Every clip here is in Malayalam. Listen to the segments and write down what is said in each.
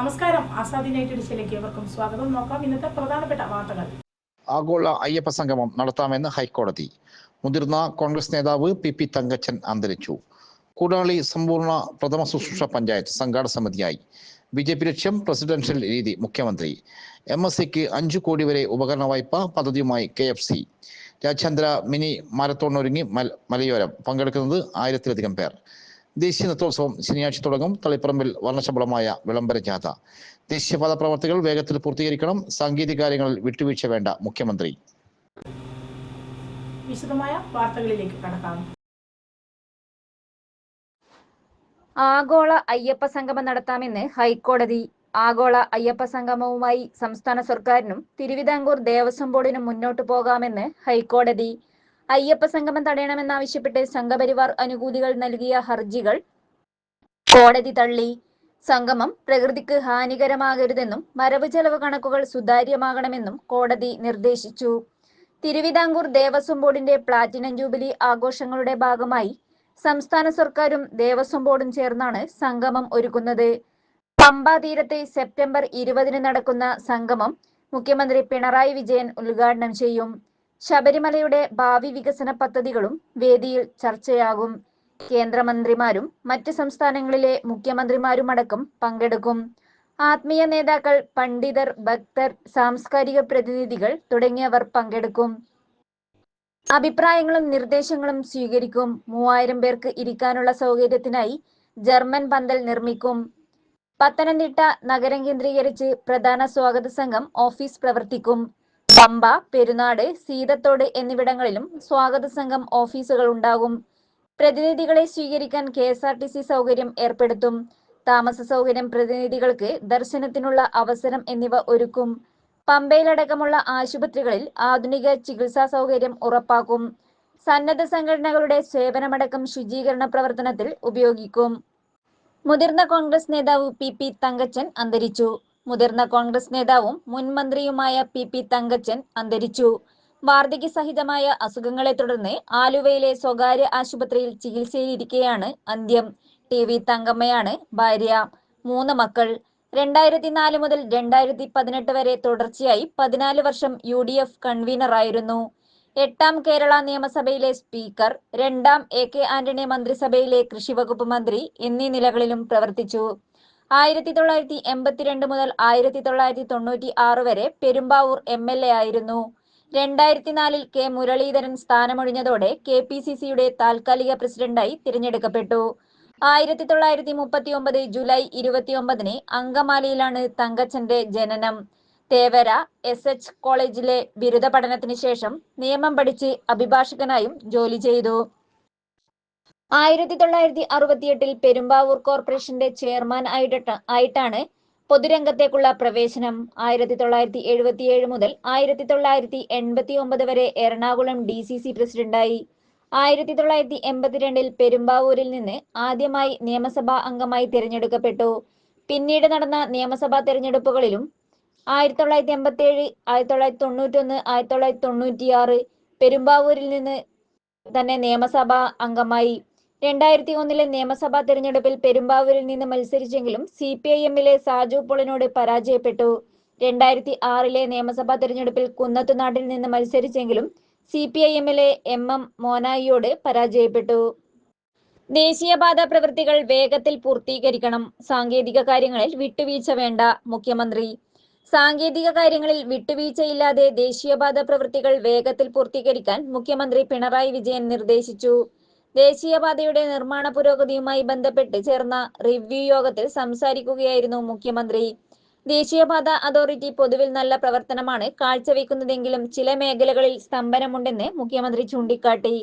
നമസ്കാരം. ആസാദി നൈറ്റ് എഡിഷനിലേക്ക് ഏവർക്കും സ്വാഗതം. നോക്കാം ഇന്നത്തെ പ്രധാനപ്പെട്ട വാർത്തകൾ. ആഗോള അയ്യപ്പ സംഗമം നടത്താമെന്ന് ഹൈക്കോടതി. മുതിർന്ന കോൺഗ്രസ് നേതാവ് പി പി തങ്കച്ചൻ അന്തരിച്ചു. കൂടാളി സമ്പൂർണ പ്രഥമ ശുശ്രൂഷ പഞ്ചായത്ത് സംഘാടക സമിതിയായി. ബി ജെ പി ലക്ഷ്യം പ്രസിഡൻഷ്യൽ രീതി മുഖ്യമന്ത്രി. എം എസ് സിക്ക് അഞ്ചു കോടി വരെ ഉപകരണ വായ്പ പദ്ധതിയുമായി കെ എഫ് സി. രാജ്യാന്തര മിനി മല- മലയോരം. പങ്കെടുക്കുന്നത് ആയിരത്തിലധികം പേർ. ദേശീയ നൃത്തോത്സവം ശനിയാഴ്ച തുടങ്ങും. തളിപ്പറമ്പിൽ വർണശബളമായ വിളംബര ജാഥ ദേശീയപാത പ്രവർത്തികൾ വേഗത്തിൽ പൂർത്തീകരിക്കണം. സാങ്കേതിക കാര്യങ്ങളിൽ വിട്ടുവീഴ്ച വേണ്ട. മുഖ്യമന്ത്രി. വിശദമായ വാർത്തകളിലേക്ക് കടക്കാം. ആഗോള അയ്യപ്പ സംഗമം നടത്താമെന്ന് ഹൈക്കോടതി. ആഗോള അയ്യപ്പ സംഗമവുമായി സംസ്ഥാന സർക്കാരിനും തിരുവിതാംകൂർ ദേവസ്വം ബോർഡിനും മുന്നോട്ടു പോകാമെന്ന് ഹൈക്കോടതി. അയ്യപ്പ സംഗമം തടയണമെന്നാവശ്യപ്പെട്ട് സംഘപരിവാർ അനുകൂലികൾ നൽകിയ ഹർജികൾ കോടതി തള്ളി. സംഗമം പ്രകൃതിക്ക് ഹാനികരമാകരുതെന്നും വരവ് ചെലവ് കണക്കുകൾ സുതാര്യമാകണമെന്നും കോടതി നിർദ്ദേശിച്ചു. തിരുവിതാംകൂർ ദേവസ്വം ബോർഡിന്റെ പ്ലാറ്റിനം ജൂബിലി ആഘോഷങ്ങളുടെ ഭാഗമായി സംസ്ഥാന സർക്കാരും ദേവസ്വം ബോർഡും ചേർന്നാണ് സംഗമം ഒരുക്കുന്നത്. പമ്പ തീരത്ത് സെപ്റ്റംബർ ഇരുപതിന് നടക്കുന്ന സംഗമം മുഖ്യമന്ത്രി പിണറായി വിജയൻ ഉദ്ഘാടനം ചെയ്യും. ശബരിമലയുടെ ഭാവി വികസന പദ്ധതികളും വേദിയിൽ ചർച്ചയാകും. കേന്ദ്രമന്ത്രിമാരും മറ്റ് സംസ്ഥാനങ്ങളിലെ മുഖ്യമന്ത്രിമാരുമടക്കം പങ്കെടുക്കും. ആത്മീയ നേതാക്കൾ പണ്ഡിതർ ഭക്തർ സാംസ്കാരിക പ്രതിനിധികൾ തുടങ്ങിയവർ പങ്കെടുക്കും. അഭിപ്രായങ്ങളും നിർദ്ദേശങ്ങളും സ്വീകരിക്കും. മൂവായിരം പേർക്ക് ഇരിക്കാനുള്ള സൗകര്യത്തിനായി ജർമ്മൻ പന്തൽ നിർമ്മിക്കും. പത്തനംതിട്ട നഗരം കേന്ദ്രീകരിച്ച് പ്രധാന സ്വാഗത സംഘം ഓഫീസ് പ്രവർത്തിക്കും. പമ്പ പെരുനാട് സീതത്തോട് എന്നിവിടങ്ങളിലും സ്വാഗത സംഘം ഓഫീസുകൾ ഉണ്ടാകും. പ്രതിനിധികളെ സ്വീകരിക്കാൻ K S R T C സൗകര്യം ഏർപ്പെടുത്തും. താമസ സൗകര്യം പ്രതിനിധികൾക്ക് ദർശനത്തിനുള്ള അവസരം എന്നിവ ഒരുക്കും. പമ്പയിലടക്കമുള്ള ആശുപത്രികളിൽ ആധുനിക ചികിത്സാ സൗകര്യം ഉറപ്പാക്കും. സന്നദ്ധ സംഘടനകളുടെ സേവനമടക്കം ശുചീകരണ പ്രവർത്തനത്തിൽ ഉപയോഗിക്കും. മുതിർന്ന കോൺഗ്രസ് നേതാവ് പി പി തങ്കച്ചൻ അന്തരിച്ചു. മുതിർന്ന കോൺഗ്രസ് നേതാവും മുൻ മന്ത്രിയുമായ പി പി തങ്കച്ചൻ അന്തരിച്ചു. വാർദ്ധക്യസഹിതമായ അസുഖങ്ങളെ തുടർന്ന് ആലുവയിലെ സ്വകാര്യ ആശുപത്രിയിൽ ചികിത്സയിലിരിക്കെയാണ് അന്ത്യം. ടി വി തങ്കമ്മയാണ് ഭാര്യ മൂന്ന് മക്കൾ. രണ്ടായിരത്തി നാല് മുതൽ രണ്ടായിരത്തി പതിനെട്ട് വരെ തുടർച്ചയായി പതിനാല് വർഷം യു ഡി എഫ് കൺവീനറായിരുന്നു എട്ടാം കേരള നിയമസഭയിലെ സ്പീക്കർ രണ്ടാം എ കെ ആന്റണി മന്ത്രിസഭയിലെ കൃഷിവകുപ്പ് മന്ത്രി എന്നീ നിലകളിലും പ്രവർത്തിച്ചു. ആയിരത്തി തൊള്ളായിരത്തി എൺപത്തിരണ്ട് മുതൽ ആയിരത്തി തൊള്ളായിരത്തി തൊണ്ണൂറ്റി ആറ് വരെ പെരുമ്പാവൂർ എം എൽ എ ആയിരുന്നു. രണ്ടായിരത്തി നാലിൽ കെ മുരളീധരൻ സ്ഥാനമൊഴിഞ്ഞതോടെ കെ പി സി സിയുടെ താൽക്കാലിക പ്രസിഡന്റായി തിരഞ്ഞെടുക്കപ്പെട്ടു. ആയിരത്തി തൊള്ളായിരത്തി മുപ്പത്തി ഒമ്പത് ജൂലൈ ഇരുപത്തിയൊമ്പതിന് അങ്കമാലിയിലാണ് തങ്കച്ചന്റെ ജനനം. തേവര എസ് എച്ച് കോളേജിലെ ബിരുദ പഠനത്തിന് ശേഷം നിയമം പഠിച്ച് അഭിഭാഷകനായും ജോലി ചെയ്തു. ആയിരത്തി തൊള്ളായിരത്തി അറുപത്തിയെട്ടിൽ പെരുമ്പാവൂർ കോർപ്പറേഷന്റെ ചെയർമാൻ ആയിട്ട് ആയിട്ടാണ് പൊതുരംഗത്തേക്കുള്ള പ്രവേശനം. ആയിരത്തി തൊള്ളായിരത്തി എഴുപത്തിയേഴ് മുതൽ ആയിരത്തി തൊള്ളായിരത്തി എൺപത്തി ഒമ്പത് വരെ എറണാകുളം ഡി സി സി പ്രസിഡന്റായി. ആയിരത്തി തൊള്ളായിരത്തി എൺപത്തിരണ്ടിൽ പെരുമ്പാവൂരിൽ നിന്ന് ആദ്യമായി നിയമസഭാ അംഗമായി തിരഞ്ഞെടുക്കപ്പെട്ടു. പിന്നീട് നടന്ന നിയമസഭാ തെരഞ്ഞെടുപ്പുകളിലും ആയിരത്തി തൊള്ളായിരത്തി എൺപത്തി ഏഴ് ആയിരത്തി തൊള്ളായിരത്തി തൊണ്ണൂറ്റൊന്ന് ആയിരത്തി തൊള്ളായിരത്തി തൊണ്ണൂറ്റിയാറ് പെരുമ്പാവൂരിൽ നിന്ന് തന്നെ നിയമസഭാ അംഗമായി. രണ്ടായിരത്തി ഒന്നിലെ നിയമസഭാ തെരഞ്ഞെടുപ്പിൽ പെരുമ്പാവൂരിൽ നിന്ന് മത്സരിച്ചെങ്കിലും സി പി ഐ എമ്മിലെ സാജു പോളിനോട് പരാജയപ്പെട്ടു. രണ്ടായിരത്തി ആറിലെ നിയമസഭാ തെരഞ്ഞെടുപ്പിൽ കുന്നത്തുനാട്ടിൽ നിന്ന് മത്സരിച്ചെങ്കിലും സി പി ഐ എമ്മിലെ എം എം മോനായിയോട് പരാജയപ്പെട്ടു. ദേശീയപാത പ്രവൃത്തികൾ വേഗത്തിൽ പൂർത്തീകരിക്കണം. സാങ്കേതിക കാര്യങ്ങളിൽ വിട്ടുവീഴ്ച വേണ്ട മുഖ്യമന്ത്രി. സാങ്കേതിക കാര്യങ്ങളിൽ വിട്ടുവീഴ്ചയില്ലാതെ ദേശീയപാത പ്രവൃത്തികൾ വേഗത്തിൽ പൂർത്തീകരിക്കാൻ മുഖ്യമന്ത്രി പിണറായി വിജയൻ നിർദ്ദേശിച്ചു. ദേശീയപാതയുടെ നിർമ്മാണ പുരോഗതിയുമായി ബന്ധപ്പെട്ട് ചേർന്ന റിവ്യൂ യോഗത്തിൽ സംസാരിക്കുകയായിരുന്നു മുഖ്യമന്ത്രി. ദേശീയപാത അതോറിറ്റി പൊതുവിൽ നല്ല പ്രവർത്തനമാണ് കാഴ്ചവെക്കുന്നതെങ്കിലും ചില മേഖലകളിൽ സ്തംഭനമുണ്ടെന്ന് മുഖ്യമന്ത്രി ചൂണ്ടിക്കാട്ടി.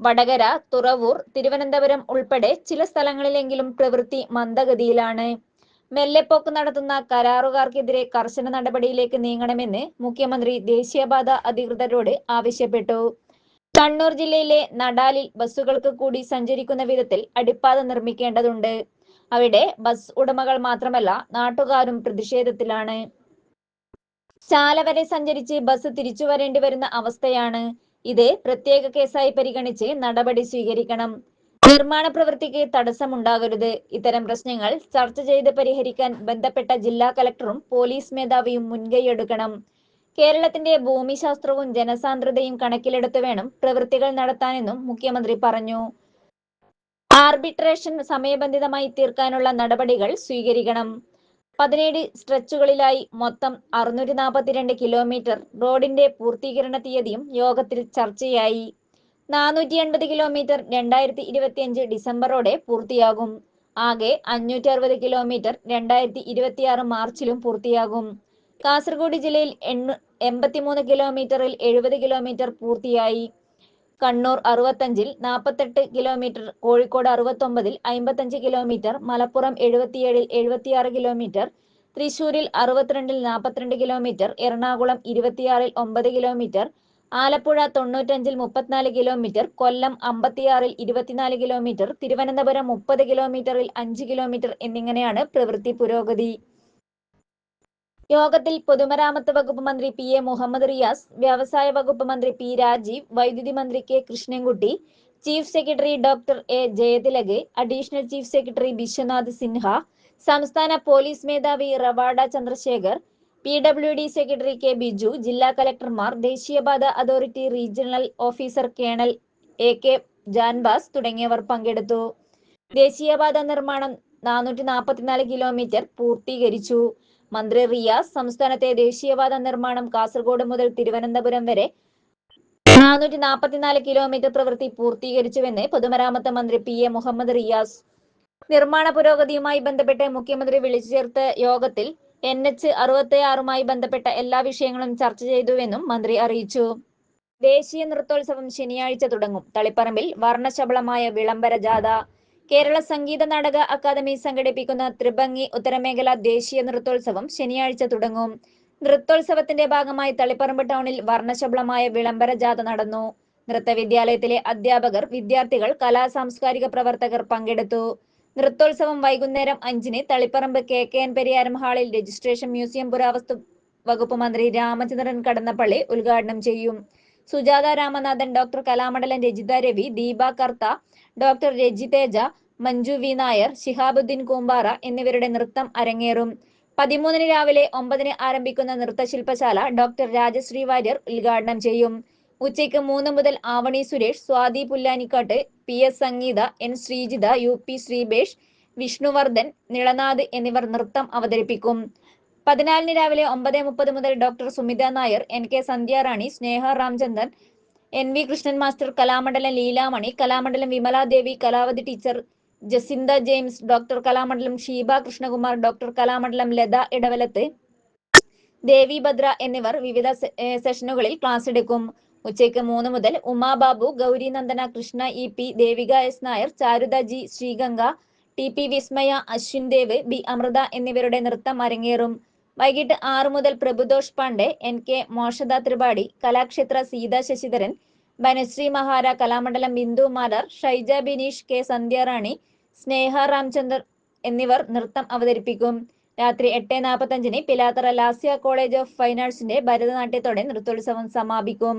വടകര തുറവൂർ തിരുവനന്തപുരം ഉൾപ്പെടെ ചില സ്ഥലങ്ങളിലെങ്കിലും പ്രവൃത്തി മന്ദഗതിയിലാണ്. മെല്ലെപ്പോക്ക് നടത്തുന്ന കരാറുകാർക്കെതിരെ കർശന നടപടിയിലേക്ക് നീങ്ങണമെന്ന് മുഖ്യമന്ത്രി ദേശീയപാത അധികൃതരോട് ആവശ്യപ്പെട്ടു. കണ്ണൂർ ജില്ലയിലെ നടാലിൽ ബസ്സുകൾക്ക് കൂടി സഞ്ചരിക്കുന്ന വിധത്തിൽ അടിപ്പാത നിർമ്മിക്കേണ്ടതുണ്ട്. അവിടെ ബസ് ഉടമകൾ മാത്രമല്ല നാട്ടുകാരും പ്രതിഷേധത്തിലാണ്. ചാല വരെ സഞ്ചരിച്ച് ബസ് തിരിച്ചു വരേണ്ടി വരുന്ന അവസ്ഥയാണ്. ഇത് പ്രത്യേക കേസായി പരിഗണിച്ച് നടപടി സ്വീകരിക്കണം. നിർമ്മാണ പ്രവൃത്തിക്ക് തടസ്സമുണ്ടാകരുത്. ഇത്തരം പ്രശ്നങ്ങൾ ചർച്ച ചെയ്ത് പരിഹരിക്കാൻ ബന്ധപ്പെട്ട ജില്ലാ കലക്ടറും പോലീസ് മേധാവിയും മുൻകൈയെടുക്കണം. കേരളത്തിന്റെ ഭൂമിശാസ്ത്രവും ജനസാന്ദ്രതയും കണക്കിലെടുത്ത് വേണം പ്രവൃത്തികൾ നടത്താനെന്നും മുഖ്യമന്ത്രി പറഞ്ഞു. ആർബിട്രേഷൻ സമയബന്ധിതമായി തീർക്കാനുള്ള നടപടികൾ സ്വീകരിക്കണം. പതിനേഴ് സ്ട്രെച്ചുകളിലായി മൊത്തം അറുന്നൂറ്റി നാൽപ്പത്തിരണ്ട് കിലോമീറ്റർ റോഡിന്റെ പൂർത്തീകരണ തീയതിയും യോഗത്തിൽ ചർച്ചയായി. നാനൂറ്റി എൺപത് കിലോമീറ്റർ രണ്ടായിരത്തി ഇരുപത്തിയഞ്ച് ഡിസംബറോടെ പൂർത്തിയാകും. ആകെ അഞ്ഞൂറ്റി അറുപത് കിലോമീറ്റർ രണ്ടായിരത്തി ഇരുപത്തിയാറ് മാർച്ചിലും പൂർത്തിയാകും. കാസർഗോഡ് ജില്ലയിൽ എണ്ണു എൺപത്തിമൂന്ന് കിലോമീറ്ററിൽ എഴുപത് കിലോമീറ്റർ പൂർത്തിയായി. കണ്ണൂർ അറുപത്തഞ്ചിൽ നാൽപ്പത്തെട്ട് കിലോമീറ്റർ കോഴിക്കോട് അറുപത്തൊമ്പതിൽ അമ്പത്തഞ്ച് കിലോമീറ്റർ മലപ്പുറം എഴുപത്തിയേഴിൽ എഴുപത്തിയാറ് കിലോമീറ്റർ തൃശൂരിൽ അറുപത്തിരണ്ടിൽ നാൽപ്പത്തിരണ്ട് കിലോമീറ്റർ എറണാകുളം ഇരുപത്തിയാറിൽ ഒമ്പത് കിലോമീറ്റർ ആലപ്പുഴ തൊണ്ണൂറ്റഞ്ചിൽ മുപ്പത്തിനാല് കിലോമീറ്റർ കൊല്ലം അമ്പത്തിയാറിൽ ഇരുപത്തിനാല് കിലോമീറ്റർ തിരുവനന്തപുരം മുപ്പത് കിലോമീറ്ററിൽ അഞ്ച് കിലോമീറ്റർ എന്നിങ്ങനെയാണ് പ്രവൃത്തി പുരോഗതി. യോഗത്തിൽ പൊതുമരാമത്ത് വകുപ്പ് മന്ത്രി പി എ മുഹമ്മദ് റിയാസ് വ്യവസായ വകുപ്പ് മന്ത്രി പി രാജീവ് വൈദ്യുതി മന്ത്രി K Krishnankutty chief secretary doctor A Jayathilak additional chief secretary Vishwanath Sinha സംസ്ഥാന പോലീസ് മേധാവി Ravada Chandrasekhar P W D secretary K Biju ജില്ലാ കലക്ടർമാർ ദേശീയപാത authority regional officer colonel A K Janbaz തുടങ്ങിയവർ പങ്കെടുത്തു. ദേശീയപാത നിർമ്മാണം നാനൂറ്റി നാൽപ്പത്തിനാല് കിലോമീറ്റർ പൂർത്തീകരിച്ചു. മന്ത്രി റിയാസ് സംസ്ഥാനത്തെ ദേശീയപാത നിർമ്മാണം കാസർഗോഡ് മുതൽ തിരുവനന്തപുരം വരെ നാനൂറ്റി നാൽപ്പത്തിനാല് കിലോമീറ്റർ പ്രവൃത്തി പൂർത്തീകരിച്ചുവെന്ന് പൊതുമരാമത്ത് മന്ത്രി പി എ മുഹമ്മദ് റിയാസ്. നിർമ്മാണ പുരോഗതിയുമായി ബന്ധപ്പെട്ട് മുഖ്യമന്ത്രി വിളിച്ചു ചേർത്ത യോഗത്തിൽ എൻ എച്ച് അറുപത്തി ആറുമായി ബന്ധപ്പെട്ട എല്ലാ വിഷയങ്ങളും ചർച്ച ചെയ്തുവെന്നും മന്ത്രി അറിയിച്ചു. ദേശീയ നൃത്തോത്സവം ശനിയാഴ്ച തുടങ്ങും. തളിപ്പറമ്പിൽ വർണശബളമായ വിളംബര ജാഥ കേരള സംഗീത നാടക അക്കാദമി സംഘടിപ്പിക്കുന്ന ത്രിഭംഗി ഉത്തരമേഖല ദേശീയ നൃത്തോത്സവം ശനിയാഴ്ച തുടങ്ങും. നൃത്തോത്സവത്തിന്റെ ഭാഗമായി തളിപ്പറമ്പ് ടൗണിൽ വർണശബളമായ വിളംബര ജാഥ നടന്നു. നൃത്തവിദ്യാലയത്തിലെ അധ്യാപകർ വിദ്യാർത്ഥികൾ കലാ സാംസ്കാരിക പ്രവർത്തകർ പങ്കെടുത്തു. നൃത്തോത്സവം വൈകുന്നേരം അഞ്ചിന് Taliparamba K K N Periyaram ഹാളിൽ രജിസ്ട്രേഷൻ മ്യൂസിയം പുരാവസ്തു വകുപ്പ് മന്ത്രി രാമചന്ദ്രൻ കടന്നപ്പള്ളി ഉദ്ഘാടനം ചെയ്യും. Sujatha Ramanathan doctor Kalamandalam Rajitha Ravi Deepa Kartha doctor Rajiteja Manju V Nair Shihabuddin Koombara എന്നിവരുടെ നൃത്തം അരങ്ങേറും. പതിമൂന്നിന് രാവിലെ ഒമ്പതിന് ആരംഭിക്കുന്ന നൃത്തശില്പശാല ഡോക്ടർ രാജശ്രീ വാര്യർ ഉദ്ഘാടനം ചെയ്യും. ഉച്ചയ്ക്ക് മൂന്ന് മുതൽ Avani Suresh Swathi Pullanikkattu P S Sangeetha N Sreejitha U P Sreebesh Vishnuvardhan Nilanath എന്നിവർ നൃത്തം അവതരിപ്പിക്കും. പതിനാലിന് രാവിലെ ഒമ്പത് മുപ്പത് മുതൽ doctor Sumitha Nair N K Sandhyarani Sneha Ramachandran N V Krishnan master Kalamandalam Leelamani Kalamandalam Vimaladevi Kalavathi teacher Jacintha James doctor Kalamandalam Sheeba Krishnakumar doctor Kalamandalam Latha Edavalath Devi Bhadra എന്നിവർ വിവിധ സെഷനുകളിൽ ക്ലാസ് എടുക്കും. ഉച്ചയ്ക്ക് മൂന്ന് മുതൽ Umababu Gouri Nandana Krishna E P Devika S Nair Charutha G Sreeganga T P Vismaya Ashwin Dev B Amrutha എന്നിവരുടെ നൃത്തം അരങ്ങേറും. വൈകിട്ട് ആറ് മുതൽ Prabhudosh Pande N K Moshada Tripathi Kalakshetra Seetha Sasidharan Banashree Mahara Kalamandalam Bindu Marar Shaija Bineesh K Sandhyarani Sneha Ramchandar എന്നിവർ നൃത്തം അവതരിപ്പിക്കും. രാത്രി എട്ട് നാൽപ്പത്തഞ്ചിന് Pilathara Lasya college of fine ആർട്സിന്റെ ഭരതനാട്യത്തോടെ നൃത്തോത്സവം സമാപിക്കും.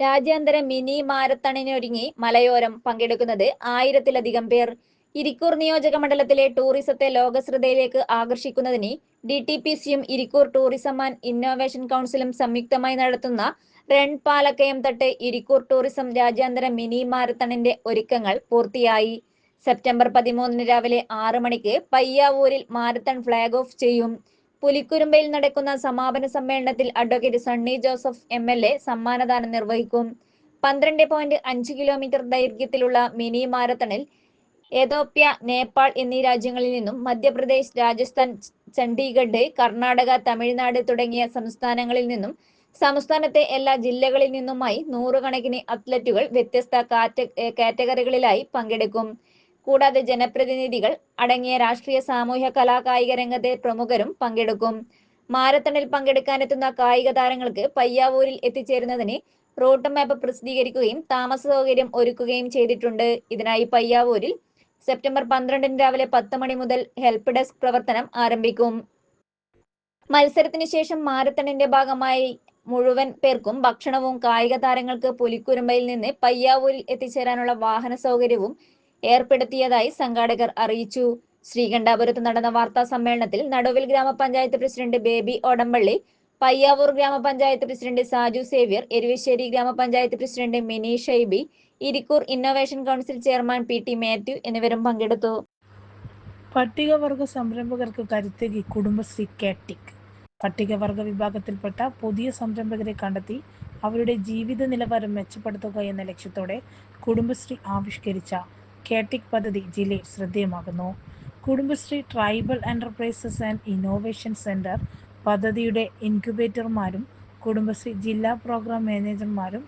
രാജ്യാന്തര മിനി മാരത്തണിനൊരുങ്ങി മലയോരം പങ്കെടുക്കുന്നത് ആയിരത്തിലധികം പേർ. ഇരിക്കൂർ നിയോജക മണ്ഡലത്തിലെ ടൂറിസത്തെ ലോകശ്രദ്ധയിലേക്ക് ആകർഷിക്കുന്നതിന് ഡി ടി പി സിയും ഇരിക്കൂർ ടൂറിസം ആൻഡ് ഇന്നോവേഷൻ കൗൺസിലും സംയുക്തമായി നടത്തുന്ന റൺ പാലക്കയം തട്ട് ഇരിക്കൂർ ടൂറിസം രാജ്യാന്തര മിനി മാരത്തണിന്റെ ഒരുക്കങ്ങൾ പൂർത്തിയായി. സെപ്റ്റംബർ പതിമൂന്നിന് രാവിലെ ആറ് മണിക്ക് പയ്യാവൂരിൽ മാരത്തൺ ഫ്ളാഗ് ഓഫ് ചെയ്യും. പുലിക്കുരുമ്പയിൽ നടക്കുന്ന സമാപന സമ്മേളനത്തിൽ advocate Sunny Joseph M L A സമ്മാനദാനം നിർവഹിക്കും. പന്ത്രണ്ട് പോയിന്റ് അഞ്ച് കിലോമീറ്റർ ദൈർഘ്യത്തിലുള്ള മിനി മാരത്തണിൽ എതോപ്യ നേപ്പാൾ എന്നീ രാജ്യങ്ങളിൽ നിന്നും മധ്യപ്രദേശ് രാജസ്ഥാൻ ചണ്ഡീഗഡ് കർണാടക തമിഴ്നാട് തുടങ്ങിയ സംസ്ഥാനങ്ങളിൽ നിന്നും സംസ്ഥാനത്തെ എല്ലാ ജില്ലകളിൽ നിന്നുമായി നൂറുകണക്കിന് അത്ലറ്റുകൾ വ്യത്യസ്ത കാറ്റഗറികളിലായി പങ്കെടുക്കും. കൂടാതെ ജനപ്രതിനിധികൾ അടങ്ങിയ രാഷ്ട്രീയ സാമൂഹ്യ കലാ കായിക രംഗത്തെ പ്രമുഖരും പങ്കെടുക്കും. മാരത്തണിൽ പങ്കെടുക്കാനെത്തുന്ന കായിക താരങ്ങൾക്ക് പയ്യാവൂരിൽ എത്തിച്ചേരുന്നതിന് റൂട്ട് മാപ്പ് പ്രസിദ്ധീകരിക്കുകയും താമസ സൗകര്യം ഒരുക്കുകയും ചെയ്തിട്ടുണ്ട്. ഇതിനായി പയ്യാവൂരിൽ സെപ്റ്റംബർ പന്ത്രണ്ടിന് രാവിലെ പത്ത് മണി മുതൽ ഹെൽപ്പ് ഡെസ്ക് പ്രവർത്തനം ആരംഭിക്കും. മത്സരത്തിന് ശേഷം മാരത്തണിന്റെ ഭാഗമായി മുഴുവൻ പേർക്കും ഭക്ഷണവും കായിക താരങ്ങൾക്ക് പുലിക്കുരുമ്പയിൽ നിന്ന് പയ്യാവൂരിൽ എത്തിച്ചേരാനുള്ള വാഹന സൗകര്യവും ഏർപ്പെടുത്തിയതായി സംഘാടകർ അറിയിച്ചു. ശ്രീകണ്ഠാപുരത്ത് നടന്ന വാർത്താ സമ്മേളനത്തിൽ നടുവിൽ ഗ്രാമപഞ്ചായത്ത് പ്രസിഡന്റ് ബേബി ഓടമ്പള്ളി പയ്യാവൂർ ഗ്രാമപഞ്ചായത്ത് പ്രസിഡന്റ് സാജു സേവ്യർ എരുവശ്ശേരി ഗ്രാമപഞ്ചായത്ത് president Mini Shaiby Irikkur innovation council chairman P T Mathew എന്നിവരും പങ്കെടുത്തു. പട്ടികവർഗ സംരംഭകർക്ക് കരുത്തേകി കുടുംബശ്രീ കാറ്റിക്. പട്ടികവർഗ വിഭാഗത്തിൽപ്പെട്ട പുതിയ സംരംഭകരെ കണ്ടെത്തി അവരുടെ ജീവിത നിലവാരം മെച്ചപ്പെടുത്തുക എന്ന ലക്ഷ്യത്തോടെ കുടുംബശ്രീ ആവിഷ്കരിച്ച കാറ്റിക് പദ്ധതി ജില്ലയിൽ ശ്രദ്ധേയമാകുന്നു. Kudumbashree tribal enterprises and innovation centre പദ്ധതിയുടെ ഇൻക്യുബേറ്റർമാരും കുടുംബശ്രീ ജില്ലാ പ്രോഗ്രാം മാനേജർമാരും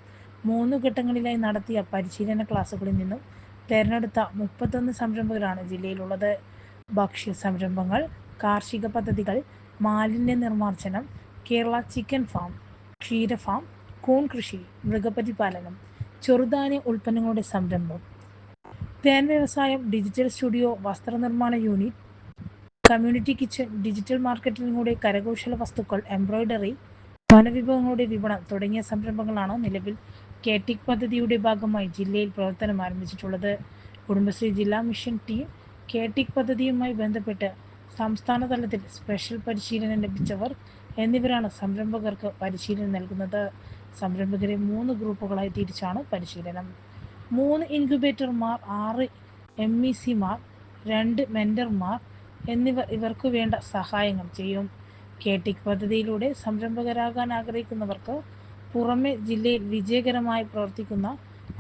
മൂന്ന് ഘട്ടങ്ങളിലായി നടത്തിയ പരിശീലന ക്ലാസുകളിൽ നിന്നും തെരഞ്ഞെടുത്ത മുപ്പത്തൊന്ന് സംരംഭകരാണ് ജില്ലയിലുള്ളത്. ഭക്ഷ്യ സംരംഭങ്ങൾ കാർഷിക പദ്ധതികൾ മാലിന്യ നിർമ്മാർജനം കേരള ചിക്കൻ ഫാം ക്ഷീരഫാം കൂൺ കൃഷി മൃഗപരിപാലനം ചെറുധാന്യ ഉൽപ്പന്നങ്ങളുടെ സംരംഭം. തേൻ വ്യവസായം ഡിജിറ്റൽ സ്റ്റുഡിയോ വസ്ത്രനിർമ്മാണ യൂണിറ്റ് കമ്മ്യൂണിറ്റി കിച്ചൺ ഡിജിറ്റൽ മാർക്കറ്റിംഗിലൂടെ കരകൗശല വസ്തുക്കൾ എംബ്രോയ്ഡറി വനവിഭവങ്ങളുടെ വിപണനം തുടങ്ങിയ സംരംഭങ്ങളാണ് നിലവിൽ കേറ്റിക് പദ്ധതിയുടെ ഭാഗമായി ജില്ലയിൽ പ്രവർത്തനം ആരംഭിച്ചിട്ടുള്ളത്. കുടുംബശ്രീ ജില്ലാ മിഷൻ ടീം കേറ്റിക് പദ്ധതിയുമായി ബന്ധപ്പെട്ട് സംസ്ഥാന തലത്തിൽ സ്പെഷ്യൽ പരിശീലനം ലഭിച്ചവർ എന്നിവരാണ് സംരംഭകർക്ക് പരിശീലനം നൽകുന്നത്. സംരംഭകരെ മൂന്ന് ഗ്രൂപ്പുകളായി തിരിച്ചാണ് പരിശീലനം. മൂന്ന് ഇൻക്യുബേറ്റർമാർ ആറ് എം ഇ സിമാർ രണ്ട് മെന്റർമാർ എന്നിവർ ഇവർക്ക് വേണ്ട സഹായങ്ങൾ ചെയ്യും. കേട്ടിക് പദ്ധതിയിലൂടെ സംരംഭകരാകാൻ ആഗ്രഹിക്കുന്നവർക്ക് പുറമെ ജില്ലയിൽ വിജയകരമായി പ്രവർത്തിക്കുന്ന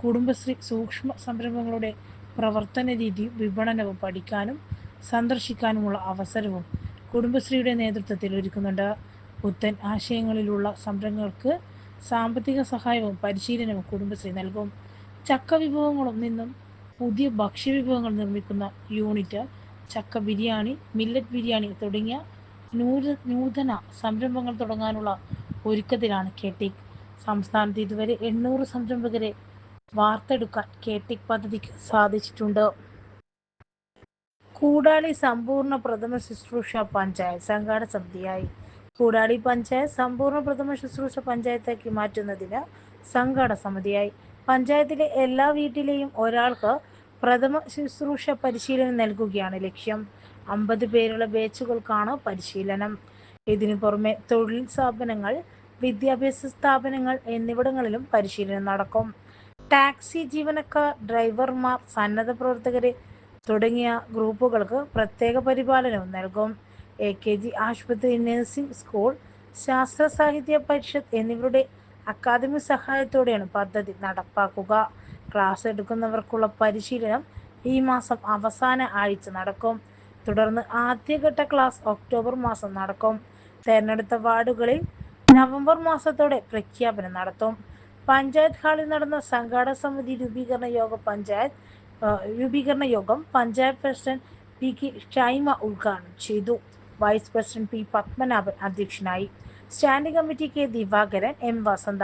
കുടുംബശ്രീ സൂക്ഷ്മ സംരംഭങ്ങളുടെ പ്രവർത്തന രീതിയും വിപണനവും പഠിക്കാനും സന്ദർശിക്കാനുമുള്ള അവസരവും കുടുംബശ്രീയുടെ നേതൃത്വത്തിൽ ഒരുക്കുന്നുണ്ട്. പുത്തൻ ആശയങ്ങളിലുള്ള സംരംഭങ്ങൾക്ക് സാമ്പത്തിക സഹായവും പരിശീലനവും കുടുംബശ്രീ നൽകും. ചക്ക വിഭവങ്ങളിൽ നിന്നും പുതിയ ഭക്ഷ്യവിഭവങ്ങൾ നിർമ്മിക്കുന്ന യൂണിറ്റ് ചക്ക ബിരിയാണി മില്ലറ്റ് ബിരിയാണി തുടങ്ങിയ നൂത നൂതന സംരംഭങ്ങൾ തുടങ്ങാനുള്ള ഒരുക്കത്തിലാണ് കേട്ടിക് സംസ്ഥാനത്ത് ഇതുവരെ എണ്ണൂറ് സംരംഭകരെ വാർത്തെടുക്കാൻ കേട്ടിക് പദ്ധതിക്ക് സാധിച്ചിട്ടുണ്ട്. കൂടാളി സമ്പൂർണ പ്രഥമ ശുശ്രൂഷ പഞ്ചായത്ത് സംഘാടക സമിതിയായി. കൂടാളി പഞ്ചായത്ത് സമ്പൂർണ പ്രഥമ ശുശ്രൂഷ പഞ്ചായത്താക്കി മാറ്റുന്നതിന് സംഘാടക സമിതിയായി. പഞ്ചായത്തിലെ എല്ലാ വീട്ടിലെയും ഒരാൾക്ക് പ്രഥമ ശുശ്രൂഷ പരിശീലനം നൽകുകയാണ് ലക്ഷ്യം. അമ്പത് പേരുള്ള ബാച്ചുകൾക്കാണ് പരിശീലനം. ഇതിനു പുറമെ തൊഴിൽ സ്ഥാപനങ്ങൾ വിദ്യാഭ്യാസ സ്ഥാപനങ്ങൾ എന്നിവിടങ്ങളിലും പരിശീലനം നടക്കും. ടാക്സി ജീവനക്കാർ ഡ്രൈവർമാർ സന്നദ്ധ പ്രവർത്തകരെ തുടങ്ങിയ ഗ്രൂപ്പുകൾക്ക് പ്രത്യേക പരിപാലനവും നൽകും. എ കെ ജി ആശുപത്രി നഴ്സിംഗ് സ്കൂൾ ശാസ്ത്ര സാഹിത്യ പരിഷത്ത് എന്നിവരുടെ അക്കാദമി സഹായത്തോടെയാണ് പദ്ധതി നടപ്പാക്കുക. ക്ലാസ് എടുക്കുന്നവർക്കുള്ള പരിശീലനം ഈ മാസം അവസാന ആഴ്ച നടക്കും. തുടർന്ന് ആദ്യഘട്ട ക്ലാസ് ഒക്ടോബർ മാസം നടക്കും. തെരഞ്ഞെടുത്ത വാർഡുകളിൽ നവംബർ മാസത്തോടെ പ്രഖ്യാപനം നടത്തും. പഞ്ചായത്ത് ഹാളിൽ നടന്ന സംഘാടക സമിതി രൂപീകരണ യോഗ പഞ്ചായത്ത് രൂപീകരണ യോഗം panchayat president P K Shaima ഉദ്ഘാടനം ചെയ്തു. വൈസ് പ്രസിഡന്റ് പി പത്മനാഭൻ അധ്യക്ഷനായി. Standing committee K Divakaran M Vasantha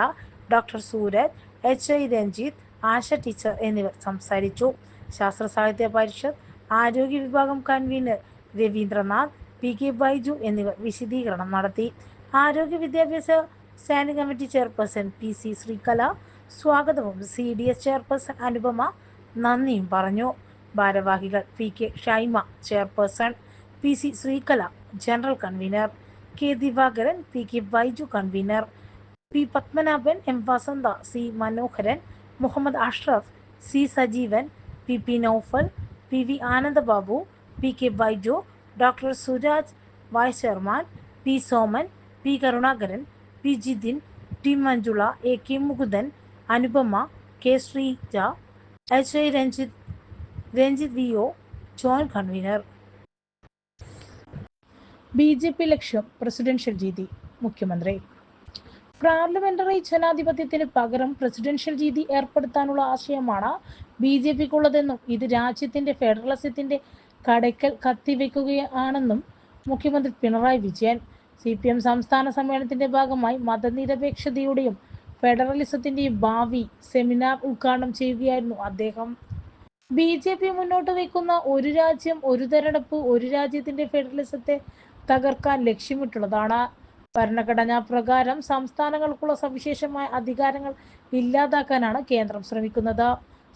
doctor Sooraj H I Ranjith Asha teacher എന്നിവർ സംസാരിച്ചു. ശാസ്ത്ര സാഹിത്യ പരിഷത്ത് ആരോഗ്യ വിഭാഗം convener Ravindranath P K Baiju എന്നിവർ വിശദീകരണം നടത്തി. ആരോഗ്യ വിദ്യാഭ്യാസ standing committee chairperson P C Sreekala സ്വാഗതവും C D S chairperson Anupama നന്ദിയും പറഞ്ഞു. ഭാരവാഹികൾ P K Shaima chairperson P C Sreekala general convener K Divakaran P K Baiju convener P Padmanabhan M Vasantha C Manoharan Muhammad Ashraf C Sajeevan P P Noufal P V Anandababu P K Baiju doctor Suraj vice chairman P Soman P Karunakaran P Jithin T Manjula A K Mukundan Anupama K Sreeja H I Ranjith Ranjith V O joint convener. B J P ലക്ഷ്യം പ്രസിഡൻഷ്യൽ രീതി മുഖ്യമന്ത്രി. പാർലമെന്ററി ജനാധിപത്യത്തിന് പകരം പ്രസിഡൻഷ്യൽ രീതി ഏർപ്പെടുത്താനുള്ള ആശയമാണ് ബി ജെ പിക്കുള്ളതെന്നും ഇത് രാജ്യത്തിന്റെ ഫെഡറലിസത്തിന്റെ കടയ്ക്കൽ കത്തിവെക്കുകയാണെന്നും മുഖ്യമന്ത്രി Pinarayi Vijayan. C P M സംസ്ഥാന സമ്മേളനത്തിന്റെ ഭാഗമായി മതനിരപേക്ഷതയുടെയും ഫെഡറലിസത്തിന്റെയും ഭാവി സെമിനാർ ഉദ്ഘാടനം ചെയ്യുകയായിരുന്നു അദ്ദേഹം. ബി ജെ പി മുന്നോട്ട് വയ്ക്കുന്ന ഒരു രാജ്യം ഒരു തെരഞ്ഞെടുപ്പ് ഒരു രാജ്യത്തിന്റെ ഫെഡറലിസത്തെ തകർക്കാൻ ലക്ഷ്യമിട്ടുള്ളതാണ്. ഭരണഘടനാ പ്രകാരം സംസ്ഥാനങ്ങൾക്കുള്ള സവിശേഷമായ അധികാരങ്ങൾ ഇല്ലാതാക്കാനാണ് കേന്ദ്രം ശ്രമിക്കുന്നത്.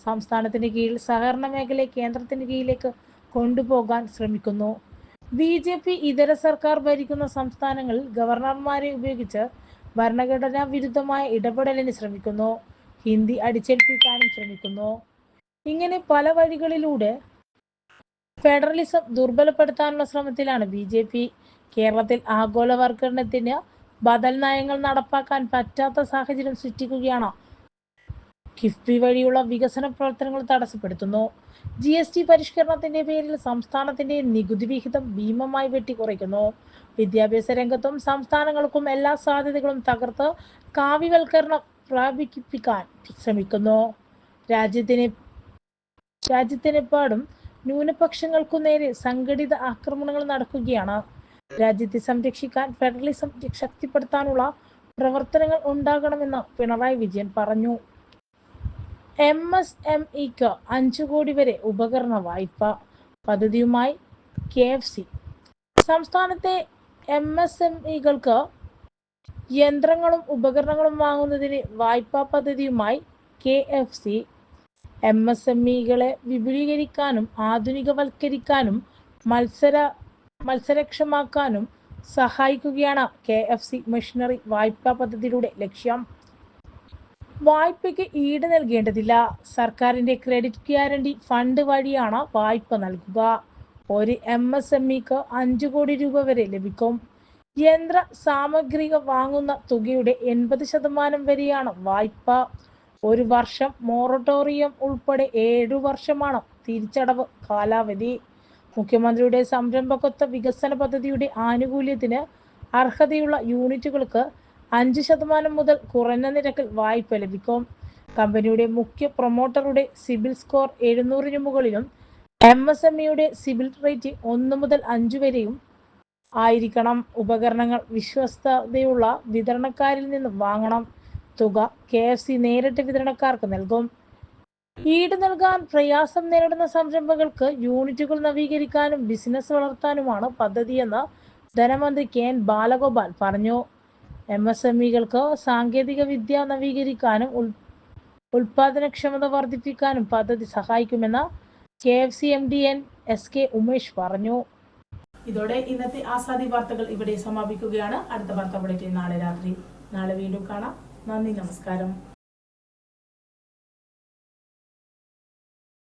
സംസ്ഥാനത്തിന് കീഴിൽ സഹകരണ മേഖലയെ കേന്ദ്രത്തിന് കീഴിലേക്ക് കൊണ്ടുപോകാൻ ശ്രമിക്കുന്നു. ബി ജെ പി ഇതര സർക്കാർ ഭരിക്കുന്ന സംസ്ഥാനങ്ങളിൽ ഗവർണർമാരെ ഉപയോഗിച്ച് ഭരണഘടനാ വിരുദ്ധമായ ഇടപെടലിന് ശ്രമിക്കുന്നു. ഹിന്ദി അടിച്ചേൽപ്പിക്കാനും ശ്രമിക്കുന്നു. ഇങ്ങനെ പല വഴികളിലൂടെ ഫെഡറലിസം ദുർബലപ്പെടുത്താനുള്ള ശ്രമത്തിലാണ് ബി ജെ പി. കേരളത്തിൽ ആഗോളവൽക്കരണത്തിന് ബദൽ നയങ്ങൾ നടപ്പാക്കാൻ പറ്റാത്ത സാഹചര്യം സൃഷ്ടിക്കുകയാണ്. കിഫ്ബി വഴിയുള്ള വികസന പ്രവർത്തനങ്ങൾ തടസ്സപ്പെടുത്തുന്നു. ജി എസ് ടി പരിഷ്കരണത്തിന്റെ പേരിൽ സംസ്ഥാനത്തിന്റെ നികുതി വിഹിതം ഭീമമായി വെട്ടിക്കുറയ്ക്കുന്നു. വിദ്യാഭ്യാസ രംഗത്തും സംസ്ഥാനങ്ങൾക്കും എല്ലാ സാധ്യതകളും തകർത്ത് കാവ്യവൽക്കരണം പ്രാപിപ്പിക്കാൻ ശ്രമിക്കുന്നു. രാജ്യത്തിന് രാജ്യത്തിനെപ്പാടും ന്യൂനപക്ഷങ്ങൾക്കു നേരെ സംഘടിത ആക്രമണങ്ങൾ നടക്കുകയാണ്. രാജ്യത്തെ സംരക്ഷിക്കാൻ ഫെഡറലിസം ശക്തിപ്പെടുത്താനുള്ള പ്രവർത്തനങ്ങൾ ഉണ്ടാകണമെന്ന് പിണറായി വിജയൻ പറഞ്ഞു. എം എസ് എം ഇക്ക് അഞ്ചു കോടി വരെ ഉപകരണ വായ്പ. പദ്ധതിയുമായി കെ എഫ് സി. സംസ്ഥാനത്തെ എം എസ് എം ഇകൾക്ക് യന്ത്രങ്ങളും ഉപകരണങ്ങളും വാങ്ങുന്നതിന് വായ്പാ പദ്ധതിയുമായി K F C. M S M ഇകളെ വിപുലീകരിക്കാനും ആധുനികവൽക്കരിക്കാനും മത്സര മത്സരക്ഷമാക്കാനും സഹായിക്കുകയാണ് കെ എഫ് സി മെഷീനറി വായ്പാ പദ്ധതിയുടെ ലക്ഷ്യം. വായ്പയ്ക്ക് ഈട് നൽകേണ്ടതില്ല. സർക്കാരിന്റെ ക്രെഡിറ്റ് ഗ്യാരണ്ടി ഫണ്ട് വഴിയാണ് വായ്പ നൽകുക. ഒരു എം എസ് എം ഇക്ക് അഞ്ചു കോടി രൂപ വരെ ലഭിക്കും. യന്ത്ര സാമഗ്രിക വാങ്ങുന്ന തുകയുടെ എൺപത് ശതമാനം വരെയാണ് വായ്പ. ഒരു വർഷം മോറട്ടോറിയം ഉൾപ്പെടെ ഏഴു വർഷമാണ് തിരിച്ചടവ് കാലാവധി. മുഖ്യമന്ത്രിയുടെ സംരംഭകത്വ വികസന പദ്ധതിയുടെ ആനുകൂല്യത്തിന് അർഹതയുള്ള യൂണിറ്റുകൾക്ക് അഞ്ച് ശതമാനം മുതൽ കുറഞ്ഞ നിരക്കിൽ വായ്പ ലഭിക്കും. കമ്പനിയുടെ മുഖ്യ പ്രൊമോട്ടറുടെ സിബിൽ സ്കോർ എഴുന്നൂറിന് മുകളിലും എം എസ് എം ഇയുടെ സിബിൽ റേറ്റിംഗ് ഒന്ന് മുതൽ അഞ്ച് വരെയും ആയിരിക്കണം. ഉപകരണങ്ങൾ വിശ്വസ്തതയുള്ള വിതരണക്കാരിൽ നിന്ന് വാങ്ങണം. തുക കെ എഫ് സി നേരിട്ട് വിതരണക്കാർക്ക് നൽകും. ഈട് നൽകാൻ പ്രയാസം നേരിടുന്ന സംരംഭങ്ങൾക്ക് യൂണിറ്റുകൾ നവീകരിക്കാനും ബിസിനസ് വളർത്താനുമാണ് പദ്ധതിയെന്ന് ധനമന്ത്രി കെ എൻ ബാലഗോപാൽ പറഞ്ഞു. എം എസ് എം ഇകൾക്ക് സാങ്കേതിക വിദ്യ നവീകരിക്കാനും ഉൽ ഉൽപാദനക്ഷമത വർദ്ധിപ്പിക്കാനും പദ്ധതി സഹായിക്കുമെന്ന് K F C M D N S K Umesh പറഞ്ഞു. ഇതോടെ ഇന്നത്തെ ആസാദി വാർത്തകൾ ഇവിടെ സമാപിക്കുകയാണ്. അടുത്ത വാർത്ത നാളെ രാത്രി. നാളെ വീണ്ടും കാണാം. നന്ദി നമസ്കാരം.